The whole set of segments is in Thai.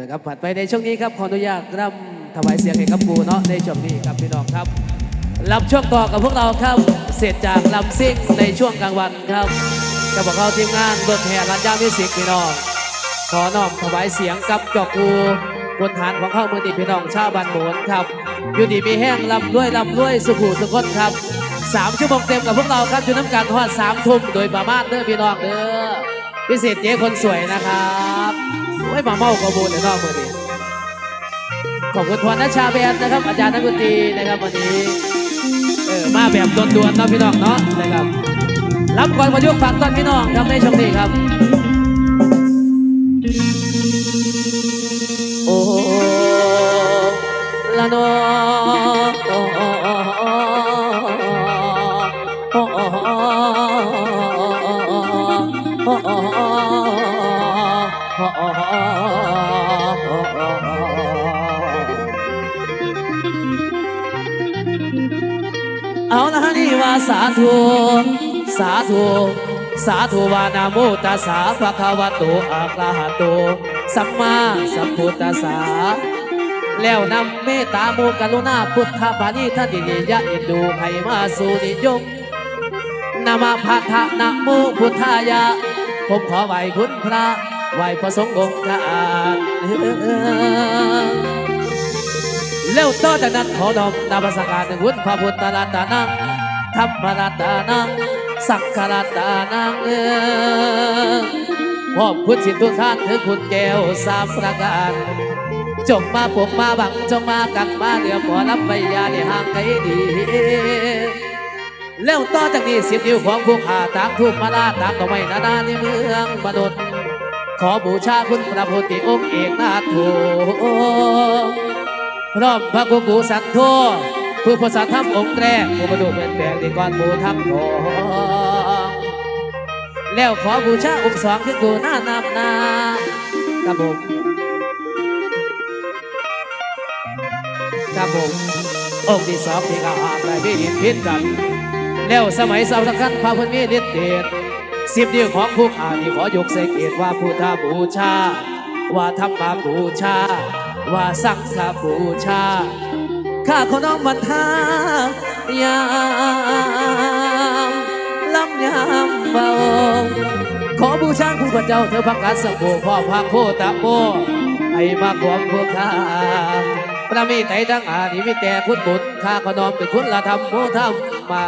นะครับผ่านไปในช่วงนี้ครับขออนุญาตร่ำถวายเสียงให้กับปูเนาะในช่วงนี้ครับพี่น้องครับรับช่วงต่อกับพวกเราครับเสร็จจากลำซิ่งในช่วงกลางวันครับกับพวกเราทีมงานรถแห่รันยามิสิกพี่น้องขอน้อมถวายเสียงกับจอกคูบนฐานของข้าวมือติพี่น้องชาวบ้านโหนครับอยู่ดีมีแห้งลำด้วยลำด้วยสุขุสุขนครับสามชั่วโมงเต็มกับพวกเราครับอยู่น้ำกันทอดสามทุ่มโดยประมาณเด้อพี่น้องเด้อพิเศษเจ๊คนสวยนะครับ โอ้ยมาเมากระบูนเลยวนอกมือดีขอบคุณทวนนัชชาเบนนะครับอาจารย์นักดนตรีนะครับวันนี้เออมาแบบด่วนๆเนาะพี่น้องเนาะนะครับรับก่อนประยุกต์ฝากต้นพี่น้องครับในช่วงนี้ครับ โอ้ละนอ สาธุ สาธุ สาธุวานาโมตัสสะภะคะวะโตอะระหะโต สัมมาสัมพุทธัสสะแล้วนำเมตตาโมกรุณาพุทธปานิทัตินิยะอินดูให้มาสู่นิยมนามาพัทธะนะโมพุทธายะ ผมขอไหวคุณพระไหวพระสงฆ์องค์การแล้วต่อจากนั้นขอน้อมนามสการถึงวุฒิพระพุทธรัตนัง ธรรมรัตนังสังฆรัตนังเออขอบคุณสิทธิ์ทุกท่านถึงคุณแก้วสามประการจงมาปกมาบังจงมากักมาเหลือพอรับไปยาในห่างไกลดี แล้วต่อจากนี้สิบนิ้วของผู้ขาตามทูปมาลาตามต่อไม่นานาในเมืองมนุษย์ ขอบูชาคุณพระพุทธองค์เอกนาถโถพร้อมพระกุกูสันโธ ผู้ประสาทธรรมองค์แรกผู้ประดูเป็นแบกดีก่อนผู้ทำทองแล้วขอบูชาองค์สองคือกูหน้านำนาครับผมครับผมองค์ที่สองที่ก็หาได้พินิจพิจกัน แล้วสมัยสาวทักันพระพุทธมีฤทธิ์เดชสิบนิ้วของผู้ขานี่ขอยกใส่เกียรติว่าพุทธบูชา ว่าธรรมบูชา ว่าสังฆบูชา ข้าขอน้อมบรรทายามลำยามเบาขอบูชาคุณพระเจ้าเธอพักการสังโฆพ่อพระโคตะโมให้มาความพวกข้าพระมีไตรดังอานิมิแต่คุณบุตรข้าขอน้อมเป็นคุณละธรรมโมธรรมมา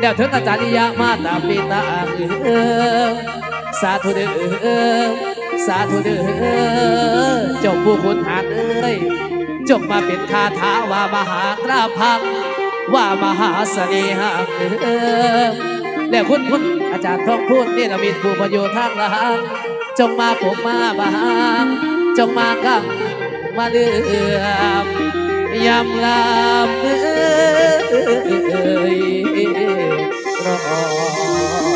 แล้วถึงอาจารย์ยามาตามปีตาเออสาธุเด้อสาธุเด้อเจ้าผู้คุณหานเอ้ย จงมาเป็นคาถาว่ามหากราพังว่ามหาเสน่หาเออแล้วคุณคุณอาจารย์ทองพูดนี่เรามีผู้ประโยชน์ทางหลังจงมาผมมาบางจงมากังมาเลือมยำลำเอ้ยรอ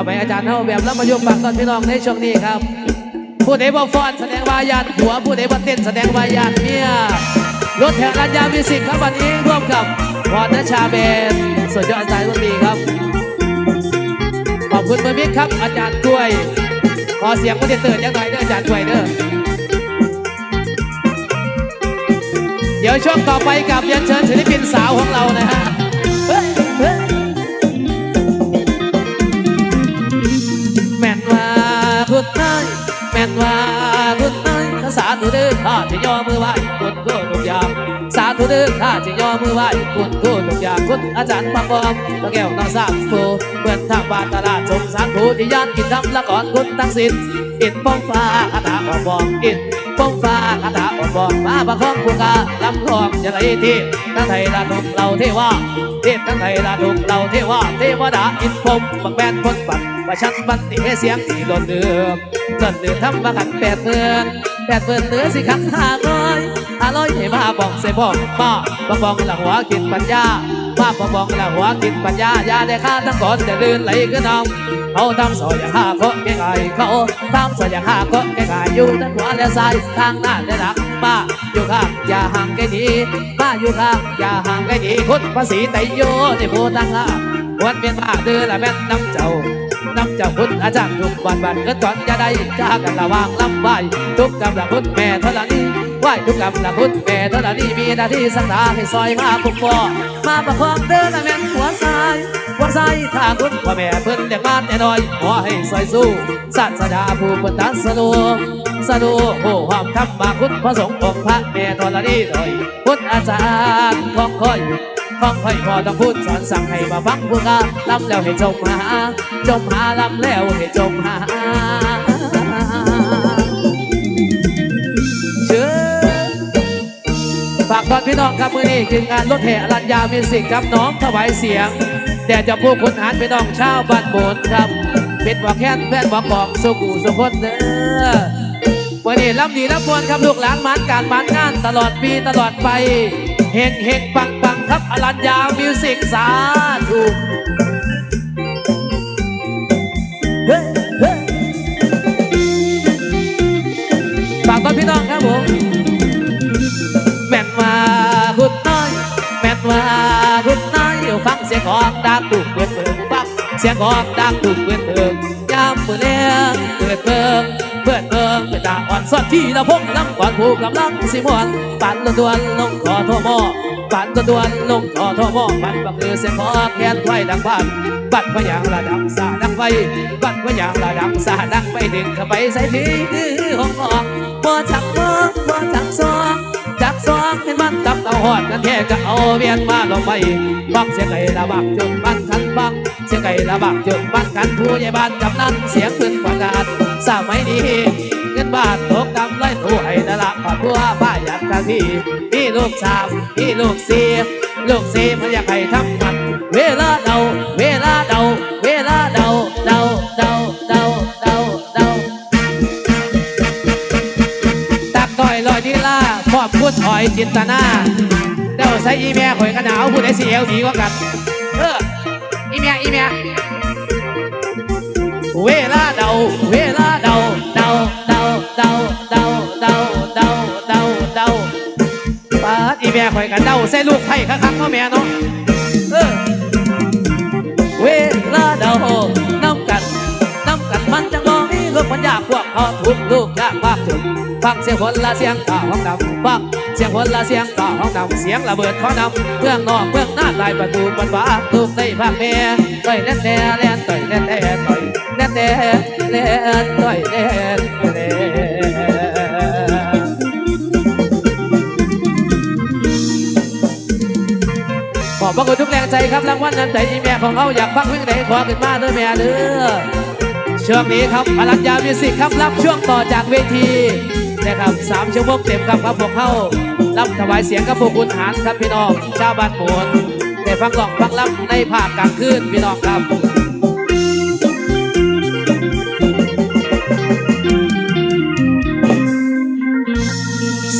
จะไปอาจารย์เท่าแบบรับประโยคบางตอนพี่น้องในช่วงนี้ครับ ผู้ใดบ่ฟอนแสดงวายานผัวผู้ใดบ่เต้นแสดงวายานเมียรถแห่งรัญญามิวสิกครับวันนี้ร่วมกับพรณชาเบนส่วนยอดอาจารย์ดนตรีครับ ขอบคุณเบอร์มิกครับ อาจารย์กล้วย ขอเสียงคนเตือนยังหน่อยเด้ออาจารย์กล้วยเด้อเดี๋ยวช่วงต่อไปกับเรียนเชิญศิลปินสาวของเรานะฮะ ธุเด้อข้าจะย่อมือไหว้คุณก็ทุกอย่างสาธุเด้อข้าจะย่อมือไหว้คุณก็ทุกอย่างคุณอาจารย์ปังบอมตะแก้วน้องสามโฟเปิดทางบ้านตลาดสงสารผู้ที่ย่านกินทำละก่อนคุณตั้งสินอินป้องฟ้าคาถาออนบองอินป้องฟ้าคาถาออนบองมาประคองผู้กาลำคลองจะไหลที่ทั้งไทยละทุกเราเทวาเทพทั้งไทยละทุกเราเทวาเทวดาอินพรมบักแบนพ้นปัดว่าฉันบันติให้เสียงที่โดนเดือมจนเดือดทำว่ากันแปดเมือน แปดเมือนเหลือสิขันห้าร้อยอร่อยให้มาบอกใส่บอกมาบองบองหลังหัวกินปัญญามาบองบองหลังหัวกินปัญญายาได้ฆ่าทั้งก่อนจะลื่นไหลขึ้นน้องเขาทำสอยอย่างฆ่าก็ง่ายๆเขาทำสอยอย่างฆ่าก็ง่ายๆอยู่ทั้งหัวและซ้ายทางหน้าและหลังมาอยู่ข้างอย่าห่างไกลหนีมาอยู่ข้างอย่าห่างไกลหนีคุณภาษีไตโยในโพตั้งอะวันเป็นมาเดือละแม่นน้ำเจ้า น้ำจ้าพุทธอาจารย์ทุกวันวันก็ตอนจะได้จากันระวางลำไหวทุกกำลังพุทธแม่เท่านี้ไหวทุกกำลังพุทธแม่เท่านี้มีหน้าที่สังฆาให้ซอยมาปุกปอมาประคองเดินแม่นหัวซ้ายหัวซ้ายทางคุณพ่อแม่เพิ่นเรียกมาแต่นอยขอให้ซอยสู้ศาสดาผู้เปิดตัสโนสนุโอ้ความธรรมาคุณพระสงฆ์องค์พระแม่เท่านี้หน่อยพุทธอาจารย์ของคอย ฟังค่อยพอต้องพูดสอนสั่งให้มาฟังผู้กาลำแล้วให้จมหาจมหาลำแล้วให้จมหาเชิญฝากตอนพี่น้องครับมือนี้คืองานรถแห่อรัญญามิวสิกครับน้องถวายเสียง แต่จะพูดคุณหารพี่น้องชาวบ้านโบนครับเป็นบอกแค้นแฟนบอกบอกสุกูสุคนเด้อวันนี้ลำดีลำมวนครับลูกหลานมันการมันงานตลอดปีตลอดไปเฮงเฮงปัง ครับอรัญญามิวสิกสาธุฝากต้อนพี่น้องครับผมแม่นมาคุณน้อย แม่นมาคุณน้อยอยู่ฟังเสียงของดังตุกเปิดเปิงฟังเสียงของดังตุกเปิดเปิงยามมือเลี้ยงเปิดเปิงเพื่อนเมืองเป็นตาอ่อนสอดที่ละพงลำก่อนผูกกำลังสิมวนปั่นละดวนลงคอทอมอ ปั่นละดวนลงคอทอมอปั่นบักเรือเสียงคอแขนไฟดังพันบัดพยางระดังสาดังไฟบัดพยางระดังสาดังไปดึงข้าไปใส่ทีห้องออกบ่จักมองบ่จักซองจักซองให้มันตับเตาหอดกันแท้ก็เอาเวียนมาลงไปบังเสียงไก่ระบักจนบ้านคันบังเสียงไก่ระบักจนบ้านคันผู้ใหญ่บ้านกำนันเสียงปืนประกาศสมัยนี้เงินบาทตกกำ ไรถูให้นละขอทั่วป้าอยากทางที่มีลูกสามมีลูกสี่ลูกสี่มันอยากให้ทำมันเวลาเดาเวลาเดาเวลาเดาเดาเดาเดาเดาเดาตักต่อยลอยดีล่าขอบพูดถอยจินตนาเดาใส่อีเมียข่อยกระหนาวผู้ใดเสียวดีกว่ากันเอออีเมียอีเมียเวลาเดาเวลา ใส่ลูกไผ่คักๆเนาะแม่เนาะเออเวลาเดาน้ำกันน้ำกันมันจังบ่มีลูกมันยากพวกเขาทุกลูกยากมากจนฟังเสียงคนละเสียงฝ่าห้องดำฟังเสียงคนละเสียงฝ่าห้องดำเสียงระเบิดข้อดำเมืองนอกเมืองหน้าลายประตูมันว่าทุกในภาคแม่ต่อยแล่นแล่แล่นต่อยแล่นแล่ต่อยแล่นแล่แล่นต่อยแล่น อบพระคุณทุกแรงใจครับรางวัลน้ำใจอีแม่ของเขาอยากฟังเพลงไหนขอขึ้นมาเด้อแม่เด้อช่วงนี้ครับอรัญญามิวสิกครับรับช่วงต่อจากเวทีนะครับสามชั่วโมงเต็มครับครับพวกเข้ารับถวายเสียงกับพวกคุณหารครับพี่น้องชาวบ้านโบนได้ฟังร้องฟังรับในภาคกลางคืนพี่น้องครับ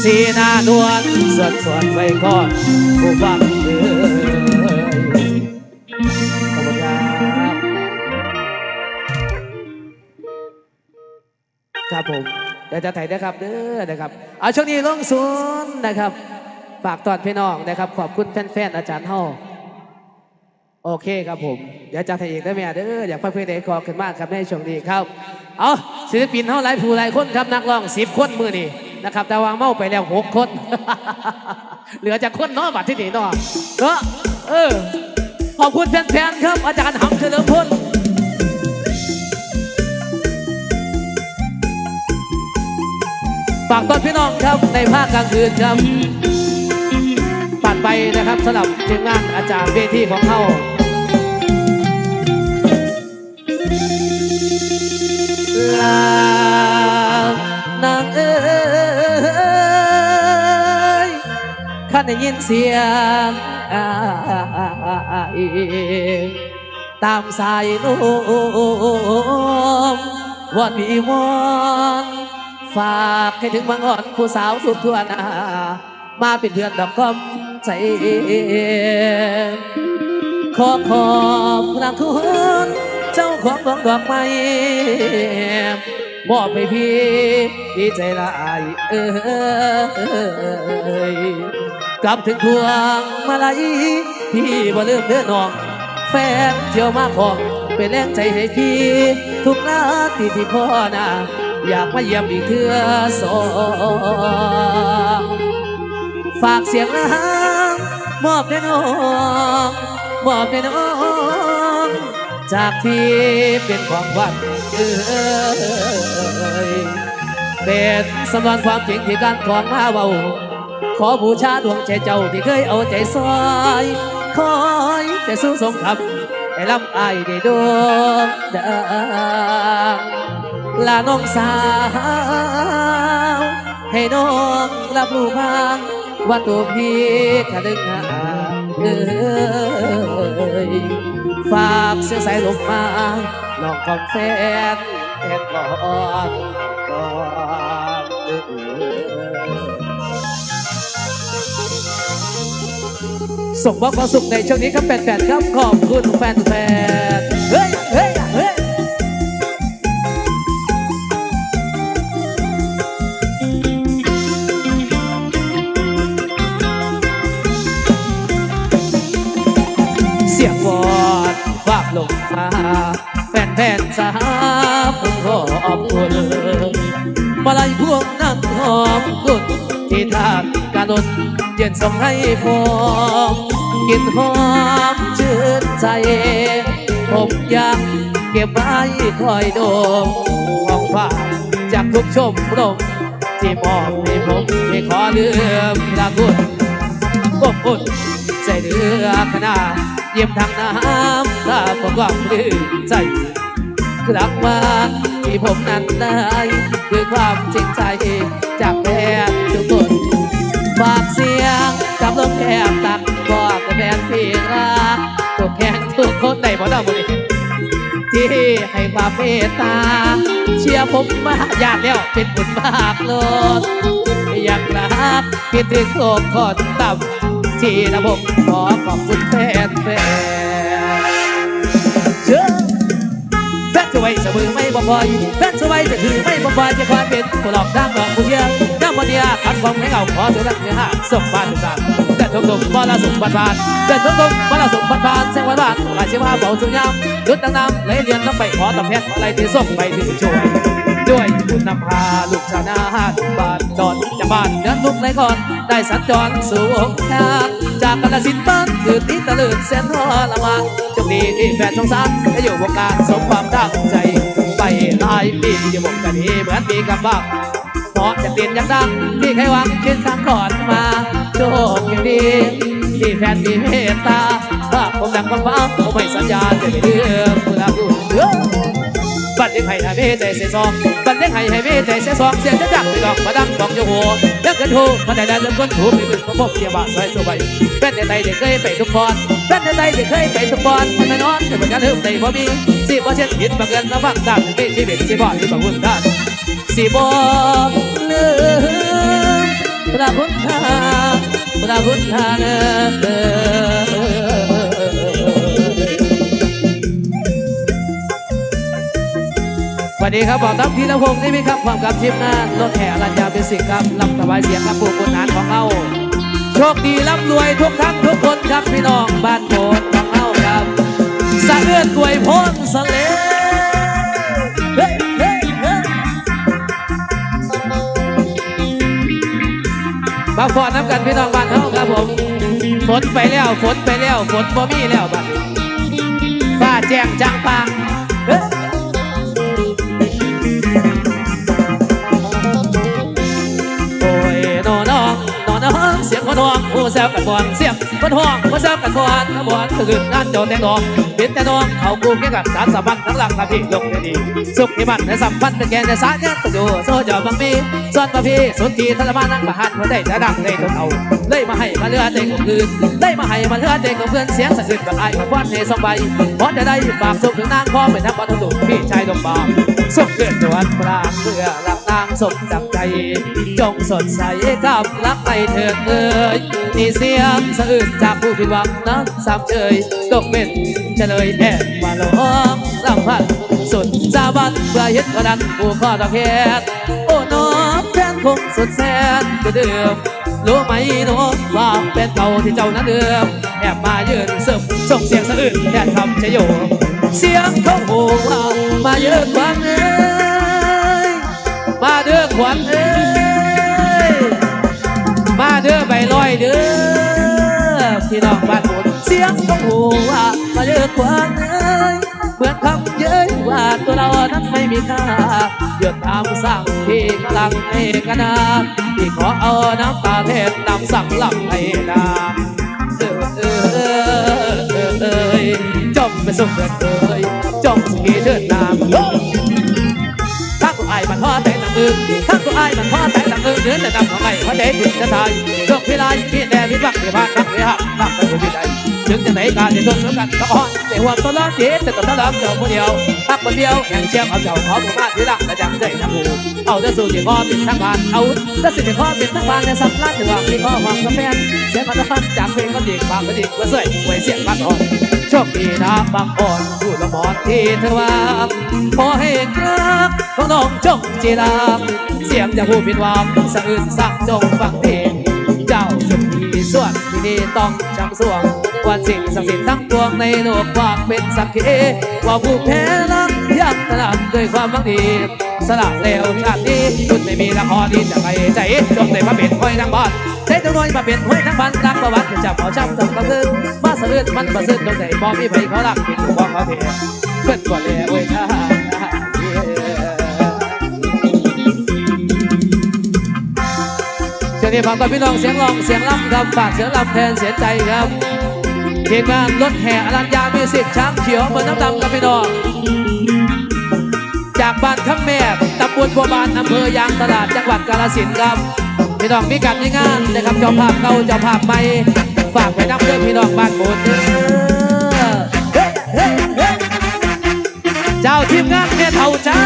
สีหน้านวลสดสวดไว้ก่อนผู้ฟังเอ่ ครับผมเดี๋ยวจะถ่ายนะครับเด้อนะครับเอาช่วงนี้ลงศูนย์นะครับฝากตอนพี่น้องนะครับ ขอบคุณแฟนๆอาจารย์เฮาโอเคครับผมเดี๋ยวจะถ่ายอีกได้ไหมเด้ออยากฟังเพลงไหนขอขึ้นมากครับในช่วงนี้ครับเอาศิลปินเฮาหลายผู้หลายคนครับนักร้องสิบคนมือนี่นะครับแต่ว่าเมาไปแล้วหกคน เหลือจากคนเนาะบัดที่นี่เนาะเนาะเออขอบคุณแฟนๆครับ อาจารย์หำเฉลิมพล ฝากตอนพี่น้องครับในภาคกลางคืนครับปัดไปนะครับสำหรับทีมงานอาจารย์เวทีของเขาลานางเอ้ยข้าได้ยินเสียงตามสายลมวอนวีวอน ฝากให้ถึงบางอ่อนผู้สาวสุดทั่วนามาเป็นเพื่อนดอกคอมใจขอขอบพระคุณเจ้าของดวงดอกไม้มอบให้พี่ดีใจลายเอ้ยกลับถึงพวงมาลัยพี่บ่ลืมเด้อน้อง แฟนเที่ยวมาขอเป็นแรงใจให้พี่ ทุกนาทีที่พ่อนา อยากมาเยี่ยมอีกเทื่อสองฝากเสียงน้ำมอบให้น้องมอบให้น้อง จากพี่เป็นของขวัญเอ้ยเป็นสำนวนความจริงที่การของมาเบาขอบูชาดวงใจเจ้าที่เคยเอาใจซอยคอยแต่สู้สงคำให้ลำอายได้ดวงดัง ลาน้องสาว ให้น้องรับรู้บ้างว่าตัวพี่กระดึงหาเอ้ยฝากเสื้อสายลมมาลองคอมแฟนแทนก่อนก่อนเส่งมอบความสุขในช่วงนี้ครับแฟนๆครับขอบคุณแฟนๆเฮ้ สาผมขอบคุณมาลัยพวงน้ำหอมกุดที่ทางการดนเย็นส่งให้ผมกินหอมชื่นใจ ผมอยังเก็บไว้คอยดมของฝากจากทุกชมรมที่มอบให้ผมไม่ขอลืมลาคุณอบอุ่นใจเดือขนาดเยี่ยมทางน้ำตาผมก็ปลื้มใจ กลับมาที่ผมนั้นได้ด้วยความจริงใจจากแฟนทุกคนฝากเสียงกับลมแคบตักบอกแฟนที่รักทุกแข่งทุกคนได้พอด้หมดเลยที่ให้ความเมตตา เชียร์ผมมาญาติแล้วเป็นบุญมากโลดอยากรักคิดถึงโลกคนต่ำที่ระบบขอขอบคุณแฟนแฟน ว้จะมือไม่บ่พอยแฟนจะไว้จะถือไม่บ่พอยจะคอยเป็นผู้หลอกทางดอกผู้เดียวน้ำมันเดียขัดความให้เอาขอสุรักเนื้อหาส่งบ้านทุกท่านแต่ทุกทุกบ่ละสุขบันบานแต่ทุกทุกบ่ละสุขบันบานเสียงหวานหวานหลายเชื่อว่าเบาสุญญามดุดดังน้ำไหลเรียนน้ำไปขอตำแพทย์อะไรที่ส่งไปถึงช่วยด้วยบุญนำพาลูกชาวนาบ้านดอนจากบ้านเดินทุกไรก่อนได้สัญจรสู่อกทาง จากกาลสินบ้านคือที่ตะลึงเส้นทอละมาโชคดีที่แฟนสงสารให้อยู่วงการสมความตั้งใจ ไปหลายปีอยู่วงกันนี้เหมือนปีกับบ้างเพราะจะเตียนยังดังที่ใครหวังขึ้นทางก่อนมาโชคดีที่แฟนมีเมตตาถ้าผมดังฟังฟ้าผมไม่สัญญาจะไม่เลือกผู้รักผู้เลือก นเด็กให้ให้เมใจเสียซองบันเด็กให้ให้เมใจเสียซองเสียจะดังไปดอกมาดังดอกโยโหยังเลิกินหูมาได้แล้วเริ่มก้นถูไปเป็นพระพบเสียบาสายสบายแฟนในใจเด็กเคยไปทุกบอลแฟนในใจเด็กเคยไปทุกบอลมันไม่นอนแต่เหมือนกันเริ่มใจบ่มีสิบ่เช่นผิดบังเอิญมาฟังตามเป็นชีวิตสิบ่หรือบังหุ่นท่านสิบ่ลืมพระพุทธาพระพุทธาเนื้อ วัสดีครับบอกทัพพีรพงศ์นี่มีครับความกับทีมงานรถแห่รัญญาเป็นสิ่งครับลำถวายเสียงครับผู้คนนานของเราโชคดีร่ำรวยทุกท่านทุกคนครับพี่น้องบ้านโพนของเราครับสะเอื้อนกวยพ้นสเลเฮ้เฮ้เฮ้ยมาฟอนน้ำกันพี่น้องบ้านเฮาครับผมฝนไปแล้วฝนไปแล้วฝนบ่มีแล้วบัดฟ้าแจ้งจางปางเฮ้ คนห้องผู้แซวกันบอนเสียงคนห้องผู้แซวกันบอนบวนคือนั่นโจนแตงดองเป็นแต่น้องเขากูแก่กับสารสัมพันธ์ทั้งหลังกับพี่ลงดีสุขที่มันในสัมพันธ์เป็นแกนในสารยันตุโซเจ้าบังมีส่วนพี่สุนทีทรมานนั่งประหันหัวใจจะดังได้ทนเอาเลยมาให้มาเลือดเด็กของคืนเลยมาให้มาเลือดเด็กของเพื่อนเสียงสะอึกกับไอ้ควันในสองใบเพราะจะได้ฝากสุขถึงนางพ่อเป็นนักบอลทุกพี่ชายดงบาง ส่งเกิดสวนปรางเพื่อรักนางสมจับใจ จงสดใสกับรักไปเถิดเอ่ยนี่เสียงสะอื้นจากผู้ผิดหวังนักสามเชยตกเป็นเฉลยแอบมาลองลำพันสุดสาบันเพื่อยึดกระดันผู้ข้อตะแคงโอ้น้องแฟนคงสุดแสนจะเดิมรู้ไหมน้องว่าเป็นเก่าที่เจ้านั้นเดิมแอบมายืนซึมส่งเสียงสะอื้นแทนคำชะโย เสียงเขาโหว่ามาเยอะกว่าเอ้ยมาเด้อขวัญเอ้ยมาเด้อใบลอยเด้อพี่น้องบ้านหมดเสียงเขาโหว่ามาเยอะกว่าเอ้ยเหมือนคำเย้ยว่าตัวเรานั้นไม่มีค่าหยดน้ำสั่งที่กำลังให้กันนาที่ขอเอาน้ำตาเทศน้ำสั่งหลับให้นา องเป็นสุขเกิดเอยจมสุขีเดินนามถ้ากูอายมันพ่อแต่ตังอึงข้ากูอายมันพ่อแต่ตังอึงเนื้อแต่ดำของไอ้พระเดชถึงจะตายโลกพิลายพี่แดวิบักที่บ้านักเรียหัก ถึงจะไหนการจะทนเหมือนกันก็อ่อนแต่หัวตะลอเจ็บแต่ตะลอเจ้าคนเดียวพักคนเดียวแข่งเชียงเอาเจ้าขอผมมาที่รักและจังใจทั้งหูเอาแต่สู่ที่ข้อปิดทั้งผ่านเอาแต่สิ่งที่ข้อปิดทั้งผ่านในสัปดาห์ถึงว่าที่ข้อหวังกับแฟนเสียงมันฟังจากเพลงก็ดีความก็ดีก็สวยไว้เสียงมันอ่อนโชคดีนะบางอ่อนพูละหมอนที่เธอว่าขอให้รักของน้องจงจีรามเสียงจะพูดผิดหวังสะอื้นสักจงฟังเพลงเจ้าสุดที่ส่วนที่นี่ต้องจำส่วง วันสิ่งศักดิ์สิทธิ์ทั้งปวงในโลกควาเป็นสักขีว่าผู้แพ้รักยักตลาดด้วยความหวังดีสละเลวชาตินี้คุณไม่มีละครที่จะไปใจจงได้มาเป็นห้อยนางบอลเทจงน้อยมาเป็นห้อยนางบันรักประวัติจะจับเอาช้ำจำกระซึงมาสะอื้นมันประซึงจงได้บอกมีไผเขารักเป็นผู้บอกเขาเทเพื่อนกว่าเลยเว้ยท่าเช่นนี้ฝากกับพี่น้องเสียงร้องเสียงรำครับฝากเสียงรำแทนเสียใจครับ เหตุงานรถแห่อลัญญาเมสิทธิ์ช้างเขียวเมืองน้ำดำครับพี่น้องจากบ้านข้ามแม่ตำบลบัวบานอำเภอยางตลาดจังหวัดกาฬสินธุ์ครับพี่น้องมีการมีงานนะครับเจ้าภาพเก่าเจ้าภาพใหม่ฝากไปนับเรื่องพี่น้องบ้านโบนเด้อเจ้าทีมงานเมียเท่าจ้า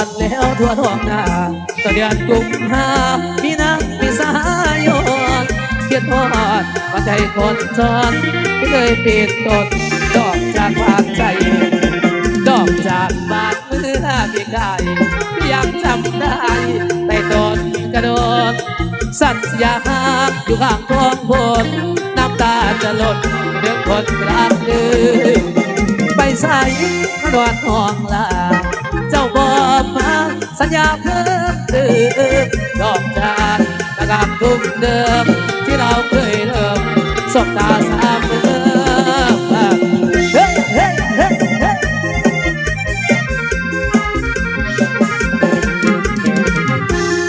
จากบ้านแล้วทั่วท้องนาตะเดือนกุมภาพี่นางพี่สายนเขียนทอดมาใจคนจอนไม่เคยปิดตดดอกจากบานใจ ดอกจากบานมื่อพี่กายยังจำได้แต่ตนกระโดดสัญญาอยู่ข้างท้องพนน้ำตาจะหล่นเรื่องคนรักลืมไปใส่นอนห้องลา เจ้าบอกมาสัญญาเพิ่มเติมดอกจานตะกามทุ่มเดิม ที่เราเคยเริ่มสบตาสามเมื่อเฮ้เฮ้เฮ้เฮ้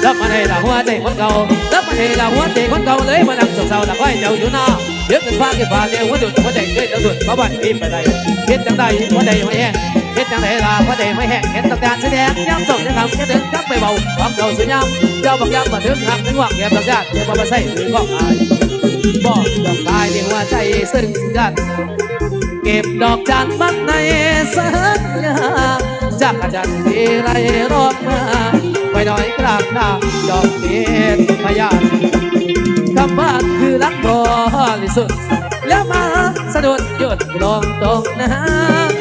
รับมาให้ละหัวใจคนเก่ารับมาให้ละหัวใจคนเก่าเลยมานั่งเศร้าๆละก้อยเจ้าอยู่หน้าเดี๋ยวขึ้นฟ้าขึ้นฟ้าเดี๋ยวหัวดุดหัวใจเคยเจ้าดุดมาบันปีไปได้เฮ็ดจังใดหัวใจไม่แห้งเฮ็ด จังใดล่ะหัวใจไม่แห้งเห็นต้องการแสดงย้ำส่งจะทำแค่เดินกลับไปเบาความเก่าสุดย้ำเจ้าบอกย้ำมาถึงหักถึงหวังแกประกาศเดี๋ยวมาใส่หรือบอกอายบอกดอกตายในหัวใจซึ่งกันเก็บดอกจานมัดในสัญญาจากอาจารย์ที่ไรรอบมาไว้น้อยกราบหน้าดอกเบี้ยพยานคำว่าคือรักบริสุทธิ์แล้วมาสะดุดหยุดลงตรงน้ำ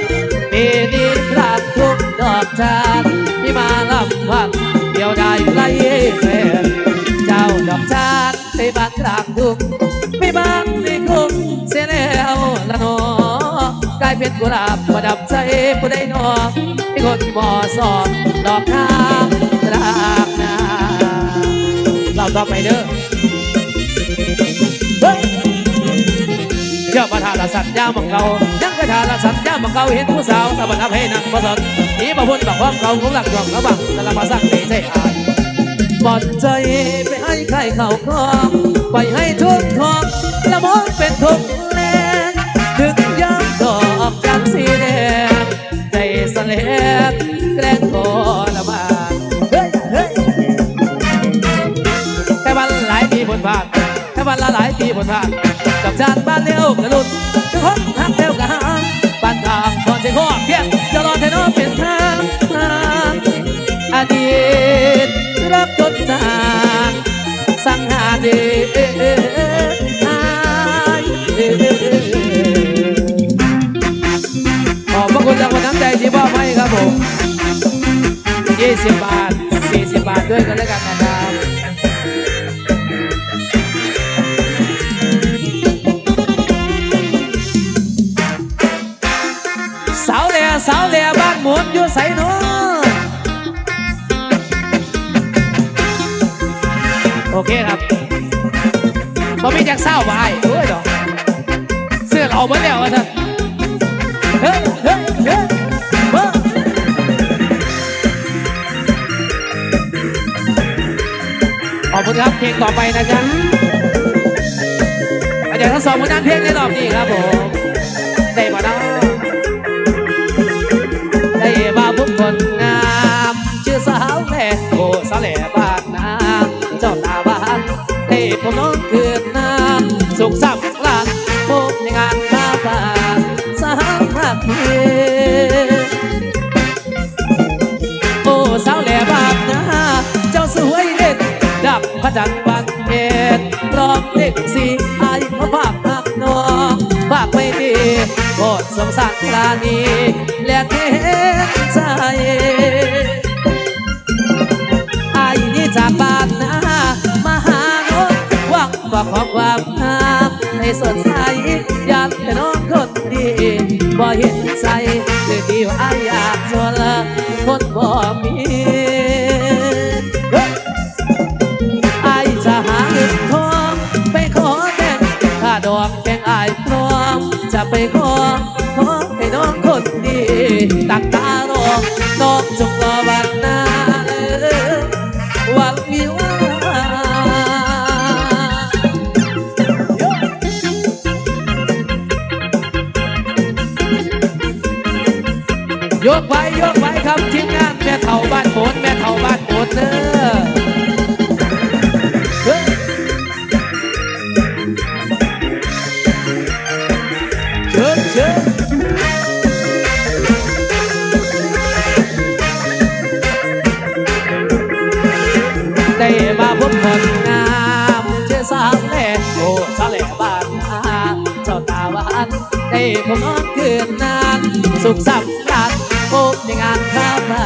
ปีนี้กราบทุกดอกจานที่มาลำพันเดียวได้ไรแฟนเจ้าดอกจานในบ้านกราบทุกไม่บางในคุกเสียแล้วละนอกลายเป็นกุหลาบประดับใจผู้ใดหนอที่คนบ่อสอนดอกข้ามกลางนาเราต่อไปเด้อ เฮ้ยเจ้าประธานละสัตว์ยามังเกายังประธานละสัตว์ยามังเกาเห็นผู้สาวสะบันับให้นั่งประสนนีประพุ่นบักความเก่าของหลักดวงระบังแต่ละมาสั่งในใจอายบอดใจไปให้ใครเข้าคลองไปให้ทุกทองละมองเป็นทุกแรงถึงยามดอกจันสีแดงใจสลดแกล้งโกละบานเฮ้ยเฮ้ยแต่วันหลายปีบนบานคนทา จานบ้านเร็วกระลุดทุกคนทักเร็วกระหางบ้านทางพอใจข้อเพียงจะรอเทนอเป็นทางทางอดีตรักจดจางสังหาเดอายขอบพระคุณจากคนน้ำใจที่มอบให้ครับผม20บาท สดใสอยากให้น้องคนดีบ่เห็นใจเลยที่ว่าอยากชวนคนบ่มีไอจะหาเงินทองไปขอแต่งถ้าดอกแกงไอพร้อมจะไปขอขอให้น้องคนดีตั้งตารอน้องจงรอวัน ไปโยกไปครับทีมงานแม่เฒ่าบ้านโบนแม่เฒ่าบ้านโบนเด้อเฮ้ยเชิญเชิญได้มาพบคนงามเชื่อสาวแหล่โอ้สาวแหล่บ้านนาเจ้าตาหวานได้ผมนอนคืนนาน สุขสันต์ พบในงานข้าวมา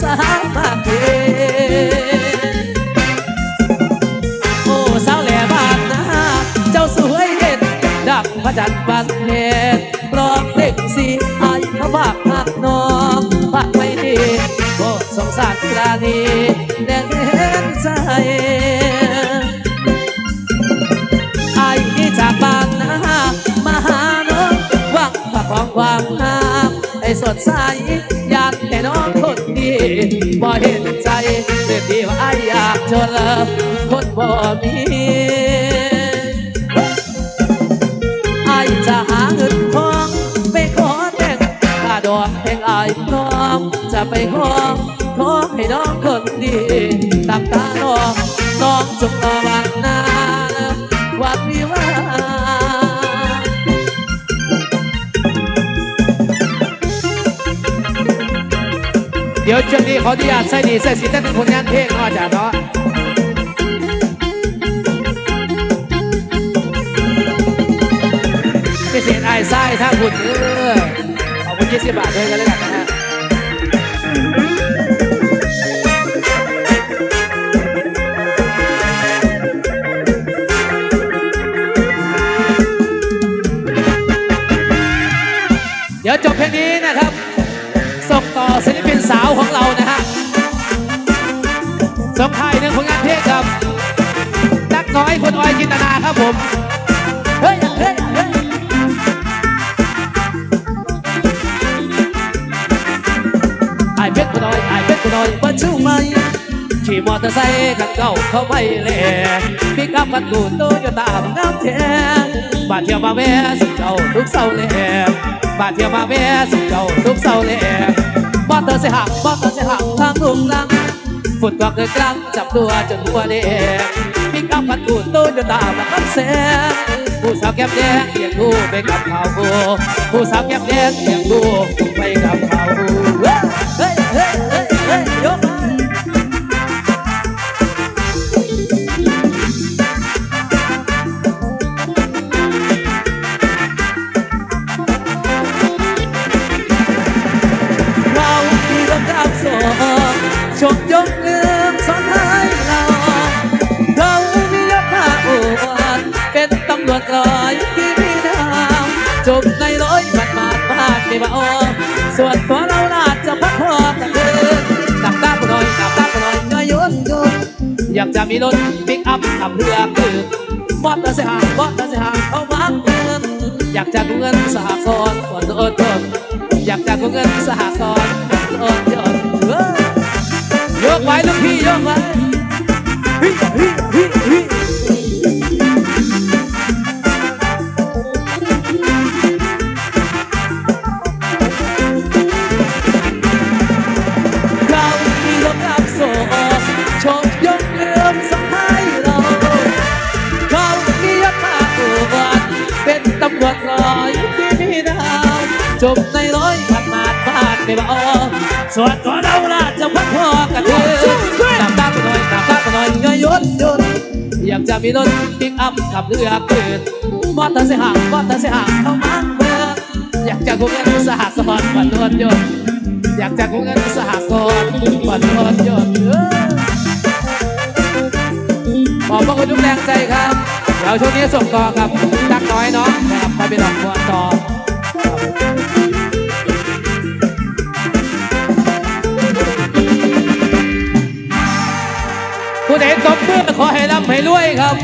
สาวมาเพโอ้สาวแหล่บ้านนาเจ้าสวยเด็ด ดับพระจันทร์วันเพ็ญปลอกเด็กสีไอายพระบากหักน้องปากไม่ดีโอ้สงสารกลานีแดงเห็นใจไอ้นี่จากบ้านนามาหาน้องวังฝากของความงา ดใสอยากให้น้องคนดีบ่เห็นใจเรื่องดีว่าไอ้ายอยากชวนคนบ่มีไอจะหาเงินทองไปขอแต่งค่าดอกแห่งไอพร้อมจะไปขอขอให้น้องคนดีตามตาน้องน้องจงรอวันหน้า ดี๋ยวช่วงนี้ขออนุญาตใส่ดีใส่สีแต่เป็นผลงานเพลงเนาะอาจารย์เนาะพิเศษไอ้ไส้ถ้าคุณเออขอบคุณยี่สิบบาทด้วยกันแล้วกันนะฮะเดี๋ยวจบเพลงนี้ ส่งท้ายหนึ่งผลงานเพลงครับนักน้อยคนอ้อยจินตนาครับผมเฮ้ยเฮ้ยเฮ้ยไอ้เป็ดคนน้อยไอ้เป็ดคนน้อยมาชูไหมขี่มอเตอร์ไซค์ขันเก่าเขาไม่เล่พิกอัพกันกูโตโยต้าน้ำแทนบาดเที่ยวมาแม่สุดเจ้าทุกเสาร์แหลมบาดเที่ยวมาแม่สุดเจ้าทุกเสาร์แหลมมอเตอร์ไซค์หักมอเตอร์ไซค์หักทางลุงลัง ฝนตกเดินกลางจับตัวจนหัวแดงพิกอัพพันตูดตู้จนตาบังคับแสงผู้สาวแก้มแดงเลี้ยงดูไปกับเขาผู้สาวแก้มแดงเลี้ยงดูไปกับเขาเฮ้ยเฮ้ยเฮ้ยเฮ้ย จะมีรถปิกอัพขับเรือคือบอเตอร์ไซค์ห่างบอเตอร์ไซค์ห่างเข้ามาเงินอยากจะกู้เงินสหกรณ์ก่อนอดทนอยากจะกู้เงินสหกรณ์ก่อนอดทนเยยกไว้ลูกพี่ยกไว้ จบในร้อยพันมาดบาดไม่บอส่วนตัวเราล่ะจะพักพอกันเถอะตามตาไปหน่อยตามตาไปหน่อยเงยยนยนอยากจะมีรถปิกอัพขับเรือเกิดมอเตอร์ไซค์ห่างมอเตอร์ไซค์ห่างเข้ามาเมืองอยากจะกู้เงินสหกรณ์ผ่นรถยนต์อยากจะกู้เงินสหกรณ์ผ่นรถยนต์เออขอบพระคุณทุกแรงใจครับเดี๋ยวช่วงนี้ส่งต่อกับตักน้อยเนาะนะครับมาเป็นดอกบัวต่อ ผู้ใดตบมือขอให้ร่ำให้รวยครับ